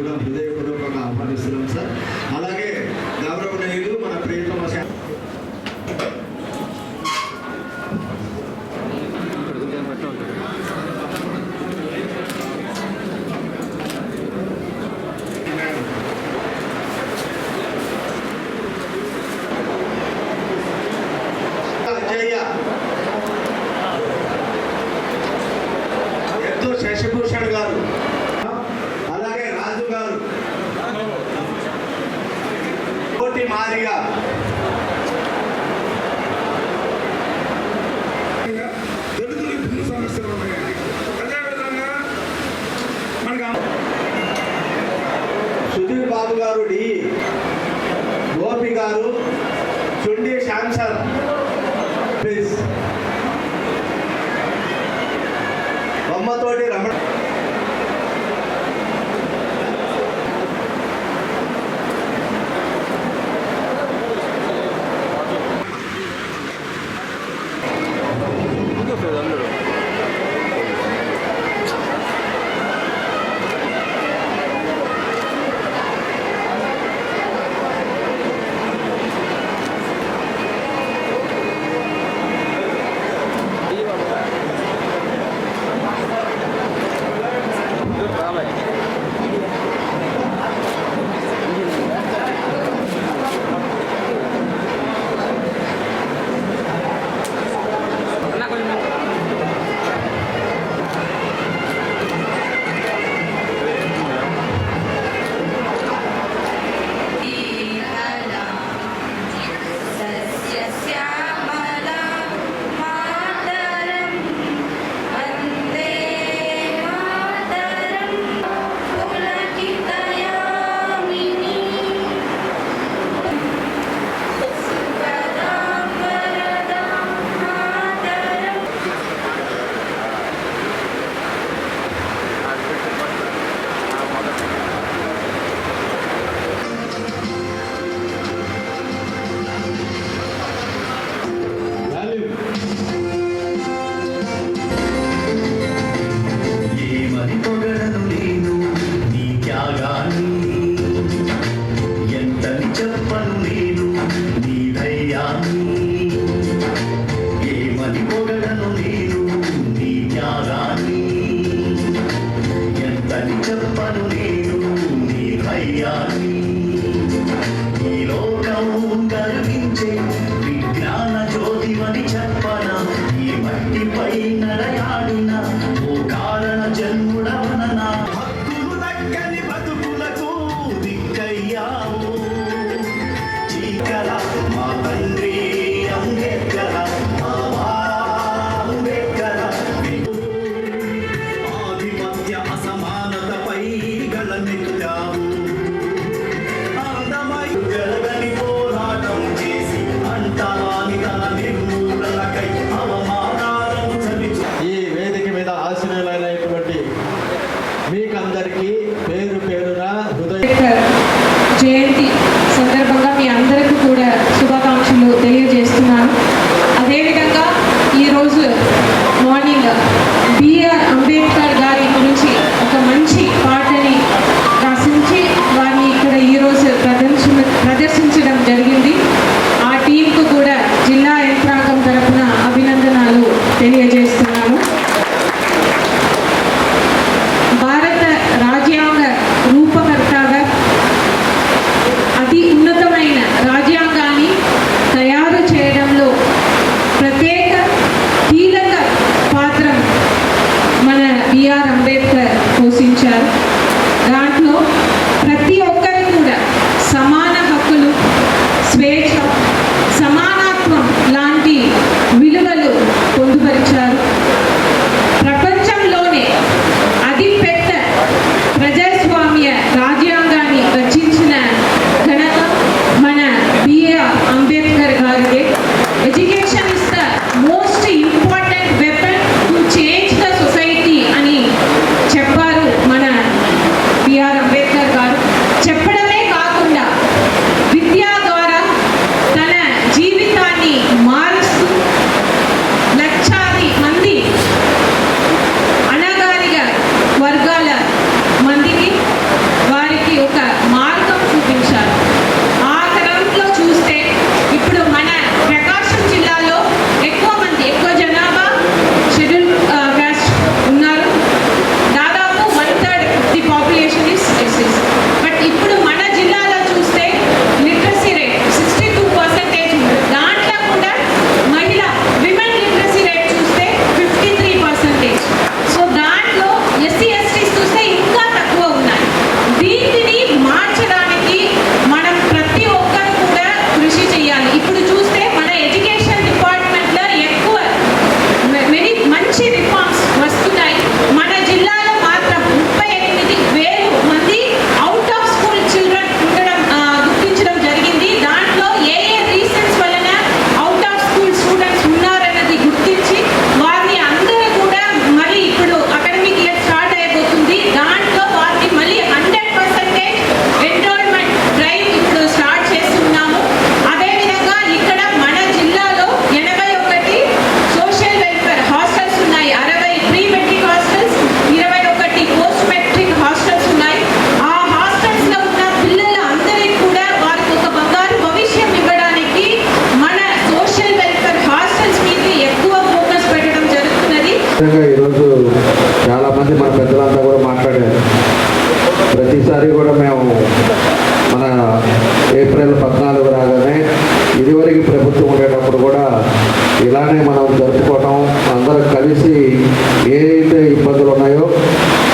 కూడా హృదయపూర్వకంగా ఆహ్వానిస్తున్నాం సార్. అలాగే గౌరవ నాయుడు మన ప్రియతమ శశిభూషణ్ గారు. వారిగా ఈసారి కూడా మేము మన ఏప్రిల్ పద్నాలుగు రాగానే ఇదివరకు ప్రభుత్వం ఉండేటప్పుడు కూడా ఇలానే మనం జరుపుకోవటం అందరం కలిసి ఏదైతే ఇబ్బందులు ఉన్నాయో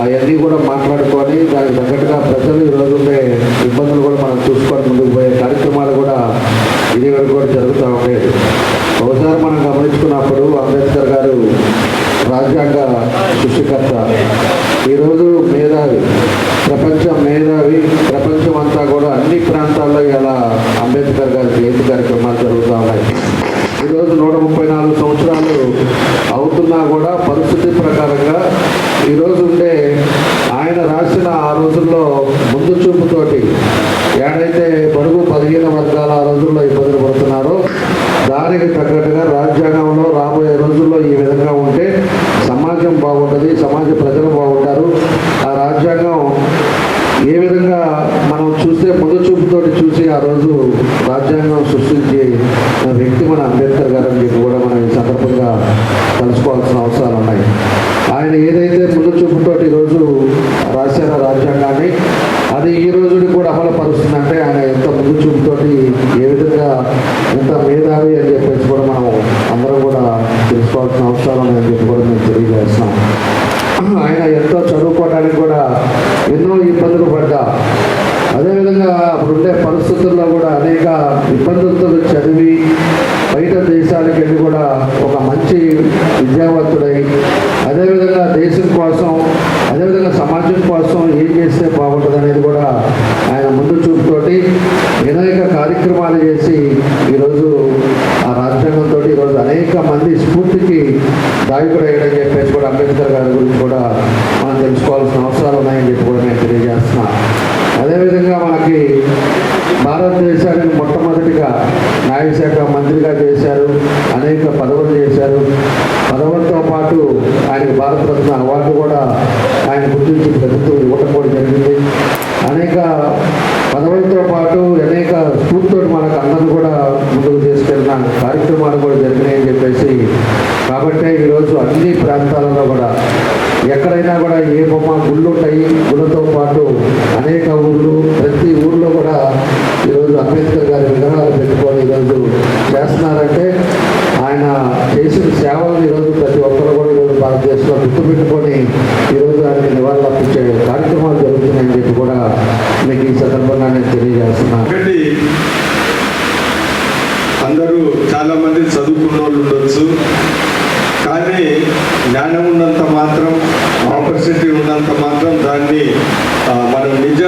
అవన్నీ కూడా మాట్లాడుకొని దానికి తగ్గట్టుగా ప్రజలు ఈ రోజు ఉండే ఇబ్బందులు కూడా మనం చూసుకొని ముందుకు పోయే కార్యక్రమాలు కూడా ఇది వరకు కూడా జరుగుతూ ఉండేది ఒకసారి మనం గమనించుకున్నప్పుడు అంబేద్కర్ గారు రాజ్యాంగ సృష్టికర్త ఈరోజు మేధావి ప్రపంచం మేధావి ప్రపంచం అంతా కూడా అన్ని ప్రాంతాల్లో ఇలా అంబేద్కర్ గారి జయంతి కార్యక్రమాలు జరుగుతూ ఉన్నాయి ఈరోజు నూట ముప్పై నాలుగు సంవత్సరాలు అవుతున్నా కూడా పరిస్థితి ప్రకారంగా ఈరోజు ఉండే ఆయన రాసిన ఆ రోజుల్లో ముందు చూపుతోటి ఏడైతే బలహీన వర్గాలు వర్గాల ఆ రోజుల్లో ఇబ్బందులు పడుతున్నారో. దానికి తగ్గట్టుగా రాజ్యాంగంలో రాబోయే రోజుల్లో ఈ విధంగా ఉంటే సమాజం బాగుంటుంది సమాజ ప్రజలు బాగుంటారు. ఆ రాజ్యాంగం ఏ విధంగా మనం చూస్తే ముందు చూసి ఆ రోజు రాజ్యాంగం సృష్టించే వ్యక్తి మన అంబేద్కర్ గారు అని చెప్పి కూడా మనం ఈ సందర్భంగా తెలుసుకోవాల్సిన అవసరాలు ఉన్నాయి. ఆయన ఏదైతే ముందు చూపుతోటి ఈరోజు రాశారో రాజ్యాంగాన్ని అది ఈరోజు రోజు కూడా అమలు పరుస్తుందంటే ఆయన ఎంత ముందు చూపుతోటి ఏ విధంగా ఎంత మేధావి అని చెప్పేసి కూడా మనం అందరం కూడా తెలుసుకోవాల్సిన అవసరాలు ఉన్నాయని చెప్పి కూడా మేము తెలియజేస్తున్నాం ఆయన ఎంతో చదువుకోవడానికి కూడా ఎన్నో ఇబ్బందులు పడ్డా అదేవిధంగా అప్పుడుండే పరిస్థితుల్లో కూడా అనేక ఇబ్బందులతో చదివి బయట దేశాలకు వెళ్ళి కూడా ఒక మంచి విద్యావంతుడై అదేవిధంగా దేశం కోసం అదేవిధంగా సమాజం కోసం ఏం చేస్తే బాగుంటుంది అనేది కూడా ఆయన ముందు చూపుతోటి అనేక కార్యక్రమాలు చేసి ఈరోజు ఆ రాజ్యాంగంతో ఈరోజు అనేక మంది స్ఫూర్తికి దాయకుడు అయ్యాడని చెప్పేసి కూడా అంబేద్కర్ గారి గురించి కూడా మనం తెలుసుకోవాల్సిన అవసరాలు ఉన్నాయని చెప్పి కూడా నేను తెలియజేస్తున్నాను అదేవిధంగా మనకి భారతదేశానికి మొట్టమొదటిగా న్యాయశాఖ మంత్రిగా చేశారు అనేక పదవులు చేశారు. పదవులతో పాటు ఆయన భారతరత్న అవార్డు కూడా ఆయన గుర్తించి ప్రభుత్వం ఇవ్వడం కూడా జరిగింది. అనేక పదవులతో పాటు అనేక స్ఫూర్తితో మనకు అందరూ కూడా ముందుకు తీసుకెళ్ళిన కార్యక్రమాలు కూడా జరిగినాయని చెప్పేసి. కాబట్టే ఈరోజు అన్ని ప్రాంతాలలో కూడా ఎక్కడైనా కూడా ఏ బొమ్మ గుళ్ళు ఉంటాయి గుళ్ళతో పాటు అనేక ఊళ్ళు ప్రతి ఊళ్ళో కూడా అంబేద్కర్ గారి విగ్రహాలు పెట్టుకొని ఈరోజు చేస్తున్నారంటే ఆయన చేసిన సేవలను ఈరోజు ప్రతి ఒక్కరు కూడా ఈరోజు భారతదేశంలో గుర్తుపెట్టుకొని ఈరోజు ఆయనకి నివాళులు అర్పించే కార్యక్రమాలు జరుగుతున్నాయని చెప్పి కూడా మీకు ఈ సందర్భంగా నేను తెలియజేస్తున్నాను అందరూ చాలామంది చదువుకున్న వాళ్ళు ఉండొచ్చు కానీ జ్ఞానం ఉన్నంత మాత్రం ఆపర్చునిటీ ఉన్నంత మాత్రం దాన్ని మనం నిజ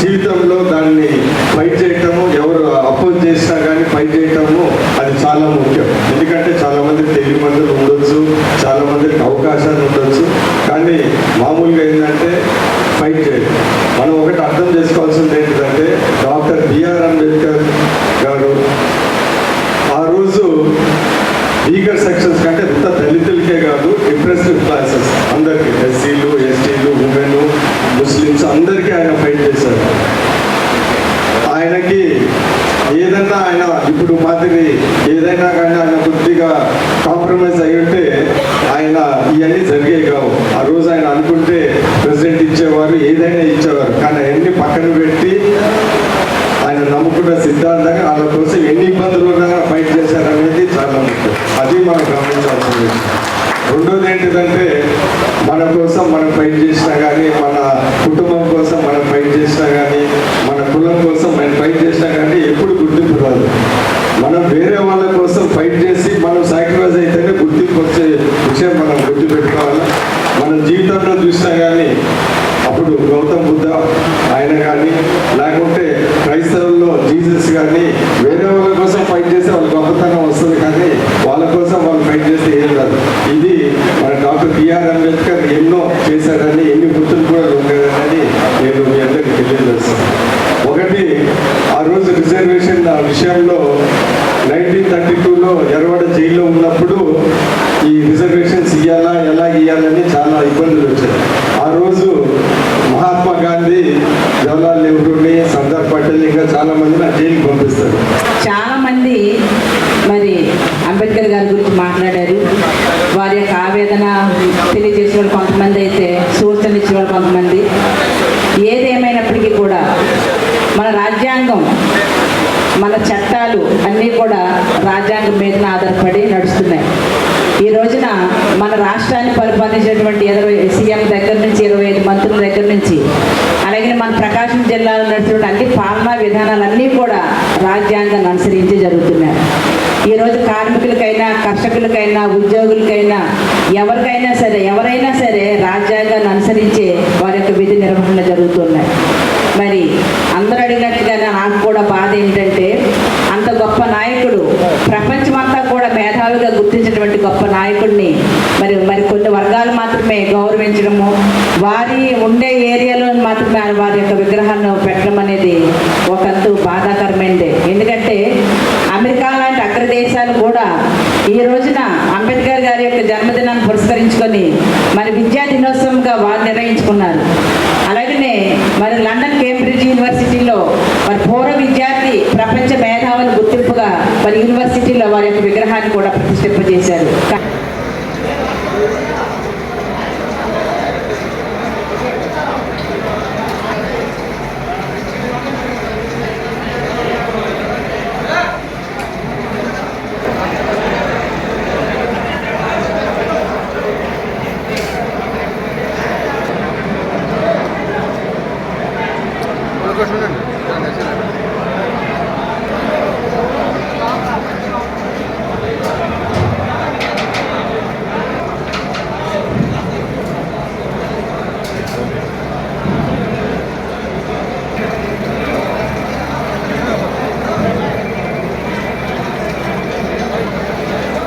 జీవితంలో దాన్ని ఫైట్ చేయటము ఎవరు అపోజ్ చేసినా కానీ ఫైట్ చేయటము అది చాలా ముఖ్యం. ఎందుకంటే చాలా మంది తెలివి మందులు ఉండొచ్చు చాలా మందికి అవకాశాలు ఉండొచ్చు. కానీ మామూలుగా ఏంటంటే ఫైట్ చేయాలి మనం ఒకటి అర్థం చేసుకోవాల్సింది ఏంటంటే డాక్టర్ బిఆర్ అంబేద్కర్ గారు ఆ రోజు వీగర్ సెక్షన్స్ కంటే ఇంత దళితులకే కాదు ఇంప్రెసివ్ క్లాసెస్ అందరికీ ఎస్సీలు ఎస్టీలు ఉమెన్ ముస్లిమ్స్ అందరికీ ఆయన ఫైట్ చేశారు ఆయనకి ఏదైనా ఆయన ఇప్పుడు మాదిరి ఏదైనా కానీ ఆయన కొద్దిగా కాంప్రమైజ్ అయి ఉంటే ఆయన ఇవన్నీ జరిగేవి కావు ఆ రోజు ఆయన అనుకుంటే ప్రెసిడెంట్ ఇచ్చేవారు ఏదైనా ఇచ్చేవారు కానీ అవన్నీ పక్కన పెట్టి ఆయన నమ్ముకున్న సిద్ధాంతంగా వాళ్ళ కోసం ఎన్ని ఇబ్బందులు ఉన్నా ఫైట్ చేశారనేది చాలా ముఖ్యం అది మనం గమనించాల్సిన విషయం రెండోది ఏంటిదంటే మన కోసం మనం ఫైట్ చేసినా కానీ మన కుటుంబం కోసం మనం ఫైట్ చేసినా కానీ మన కులం కోసం మనం ఫైట్ చేసినా కానీ ఎప్పుడు గుర్తింపు రాదు. మనం వేరే వాళ్ళ కోసం ఫైట్ చేసి మనం సాక్రిఫైస్ అయితేనే గుర్తింపు వచ్చే విషయం మనం గుర్తుపెట్టుకోవాలి? మన జీవితంలో చూసినా కానీ అప్పుడు గౌతమ్ బుద్ధ ఆయన కానీ లేకుంటే క్రైస్తవుల్లో జీసస్ కానీ వేరే వాళ్ళ కోసం ఫైట్ చేస్తే వాళ్ళ గొప్పతనం వస్తుంది కానీ వాళ్ళ కోసం వాళ్ళు ఫైట్ చేస్తే ఏం రాదు. ఇది మన డాక్టర్ బిఆర్ అంబేద్కర్ చేశారని ఎన్ని గుర్తులు కూడా ఉండేదని నేను మీ అందరికీ తెలియజేస్తాను. ఒకటి ఆ రోజు రిజర్వేషన్ ఆ విషయంలో నైన్టీన్ థర్టీ టూలో ఎర్రవాడ జైల్లో ఉన్నప్పుడు ఈ రిజర్వేషన్స్ ఇవ్వాలా ఎలా ఇవ్వాలని చాలా ఇబ్బందులు వచ్చాయి. ఈ రోజున మన రాష్ట్రాన్ని పరిపాలించినటువంటి ఇరవై సీఎం దగ్గర నుంచి ఇరవై ఐదు మంత్రుల దగ్గర నుంచి అలాగే మన ప్రకాశం జిల్లాలో నడిచినటువంటి అన్ని పాలనా విధానాలన్నీ కూడా రాజ్యాంగాన్ని అనుసరించి జరుగుతున్నాయి. ఈరోజు కార్మికులకైనా కర్షకులకైనా ఉద్యోగులకైనా ఎవరికైనా సరే ఎవరైనా సరే రాజ్యాంగాన్ని అనుసరించే వారి యొక్క విధి నిర్వహణ జరుగుతున్నాయి. మరి అందరూ అడిగినట్టు